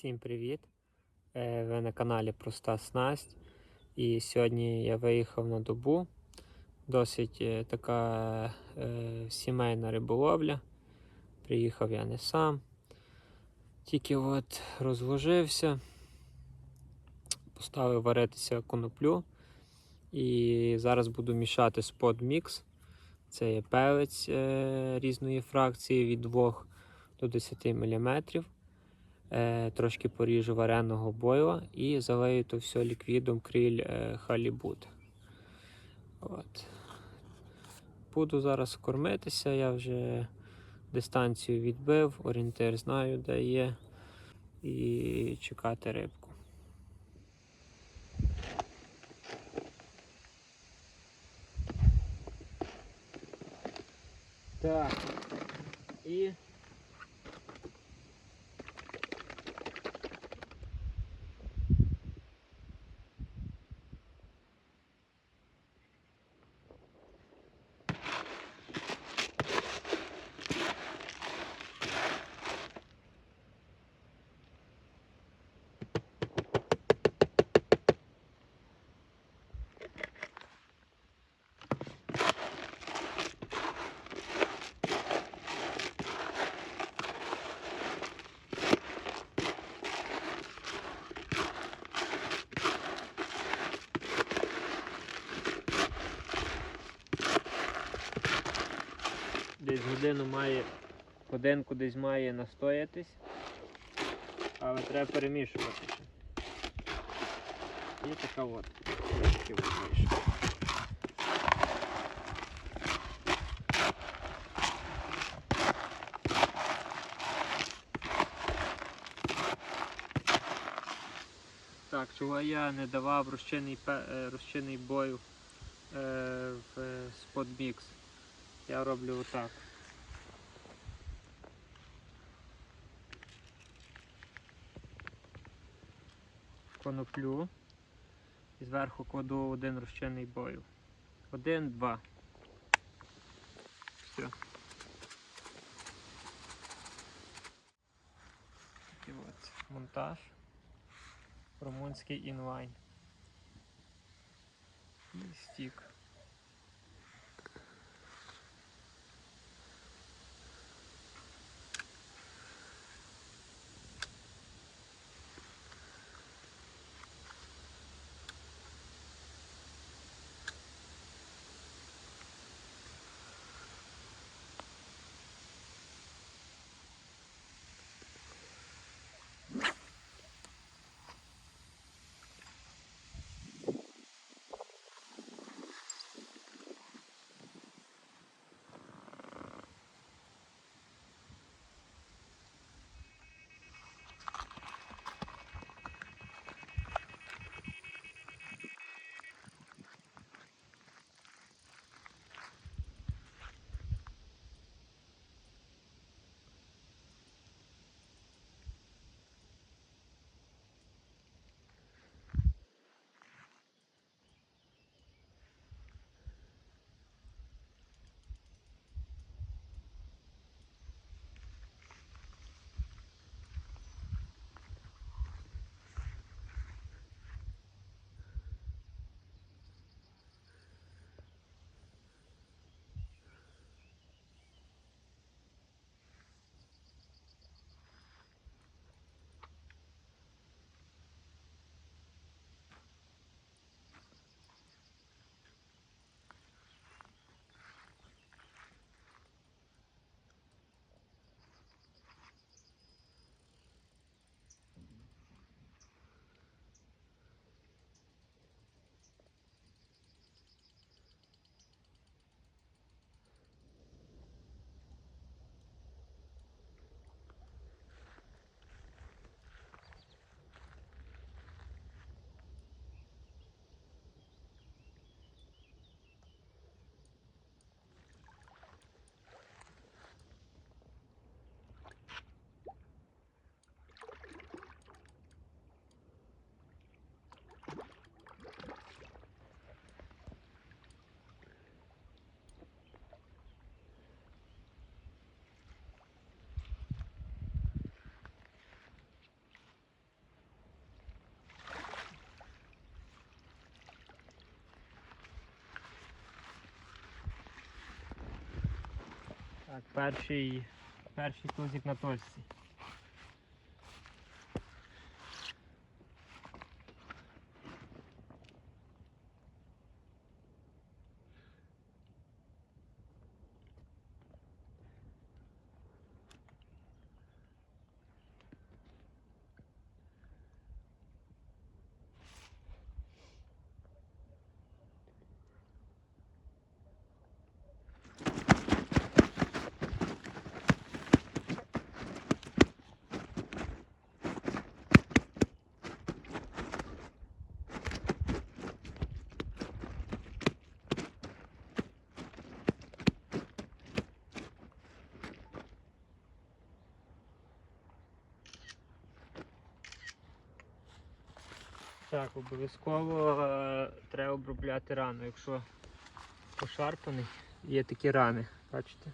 Всім привіт! Е, Ви на каналі Проста Снасть. І сьогодні я виїхав на добу. Досить е, така е, сімейна риболовля. Приїхав я не сам. Тільки от розложився, поставив варитися коноплю. І зараз буду мішати спот мікс. Це є пелець різної фракції від 2 до 10 мм. Е, трошки поріжу вареного бойла і залию то все ліквідом криль е, халібут. От. Буду зараз кормитися, я вже дистанцію відбив, орієнтир знаю, де є, і чекати рибку. Так. І десь годину має, годинку десь має настоятись, але треба перемішувати. І така от. Так, чого я не давав розчинний, е, розчинний бою е, в е, спотмікс. Я роблю отак. Коноплю. І зверху кладу один розчинний бою. Один, два. Все. І от монтаж. Румунський інлайн. І стік. Так, перший, перший тузик на точці. Так, обов'язково е, треба обробляти рану. Якщо пошарпаний, є такі рани, бачите?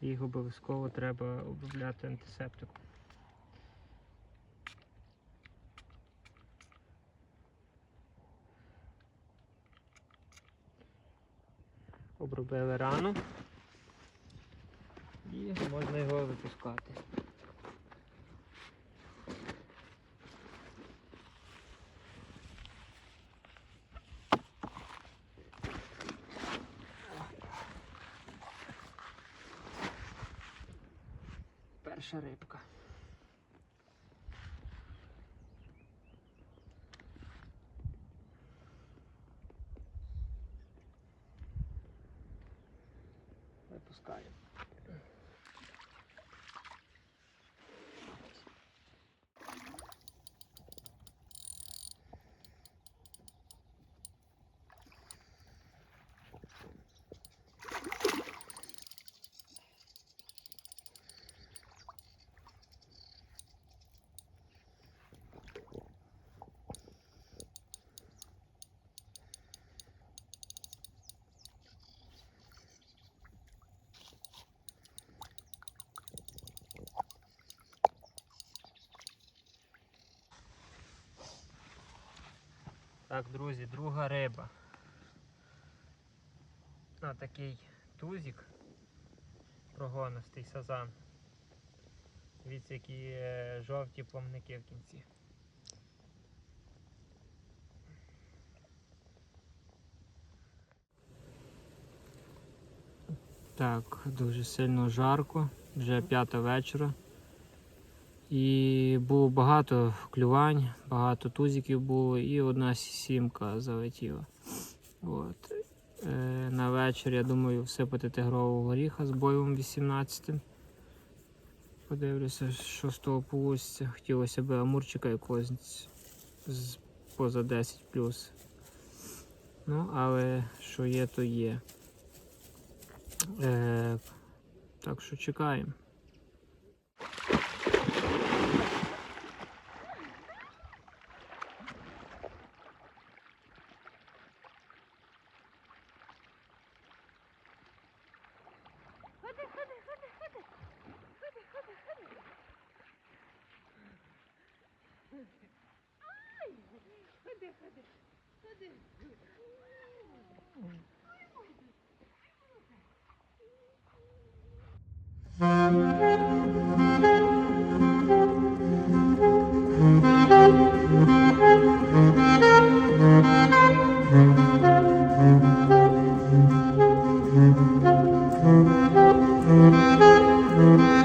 Їх обов'язково треба обробляти антисептиком. Обробили рану і можна його випускати. Перша рибка. Так, друзі, друга риба. На такий тузик прогонистий сазан. Дивіться, які е, жовті плавники в кінці. Так, дуже сильно жарко, вже п'ята вечора. І було багато клювань, багато тузиків було і одна сімка залетіла. От. Е, на вечір, я думаю, всипати тигрового горіха з бойом 18. Подивлюся, що з того получиться. Хотілося б амурчика якогось поза 10 Ну, але що є, то є. Е, так що чекаємо. Mm-hmm.